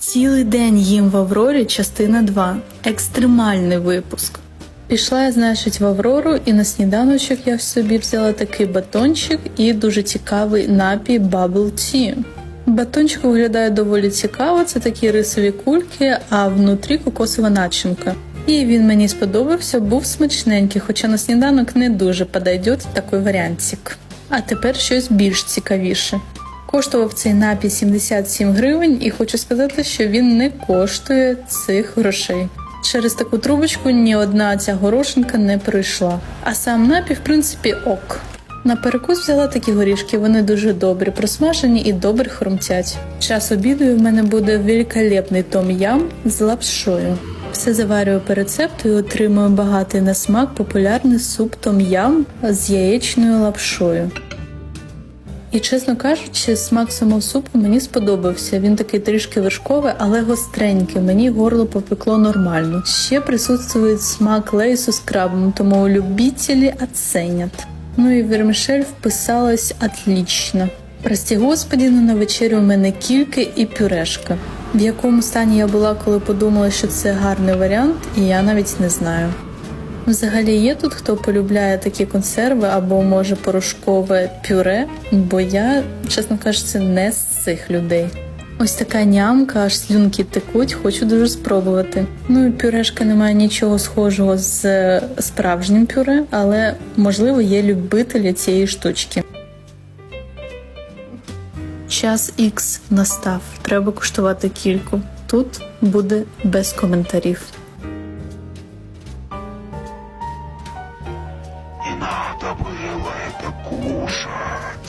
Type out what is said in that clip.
Цілий день їм в Аврорі частина 2. Екстремальний випуск. Пішла я, значить, в Аврору, і на сніданочок я собі взяла такий батончик і дуже цікавий напій Bubble Tea. Батончик виглядає доволі цікаво, це такі рисові кульки, а внутрі кокосова начинка. І він мені сподобався, був смачненький, хоча на сніданок не дуже подойдет такий варіантик. А тепер щось більш цікавіше. Коштував цей напій 77 гривень, і хочу сказати, що він не коштує цих грошей. Через таку трубочку ні одна ця горошинка не прийшла. А сам напій, в принципі, ок. На перекус взяла такі горішки, вони дуже добрі, просмажені і добре хрумтять. Час обіду і в мене буде великолепний том-ям з лапшою. Все заварюю по рецепту і отримую багатий на смак популярний суп том-ям з яєчною лапшою. І чесно кажучи, смак самого супу мені сподобався. Він такий трішки вершковий, але гостренький. Мені горло попекло нормально. Ще присутствує смак лейсу з крабом, тому любителі оценять. Ну і вермішель вписалась отлично. Прості господі, ну на вечерю у мене кільки і пюрешка. В якому стані я була, коли подумала, що це гарний варіант, і я навіть не знаю. Взагалі є тут, хто полюбляє такі консерви або може порошкове пюре, бо я, чесно кажучи, не з цих людей. Ось така нямка, аж слюнки текуть, хочу дуже спробувати. Ну і пюрешка не має нічого схожого з е, справжнім пюре, але можливо є любителі цієї штучки. Час X настав. Треба куштувати кільку. Тут буде без коментарів. надо было это кушать.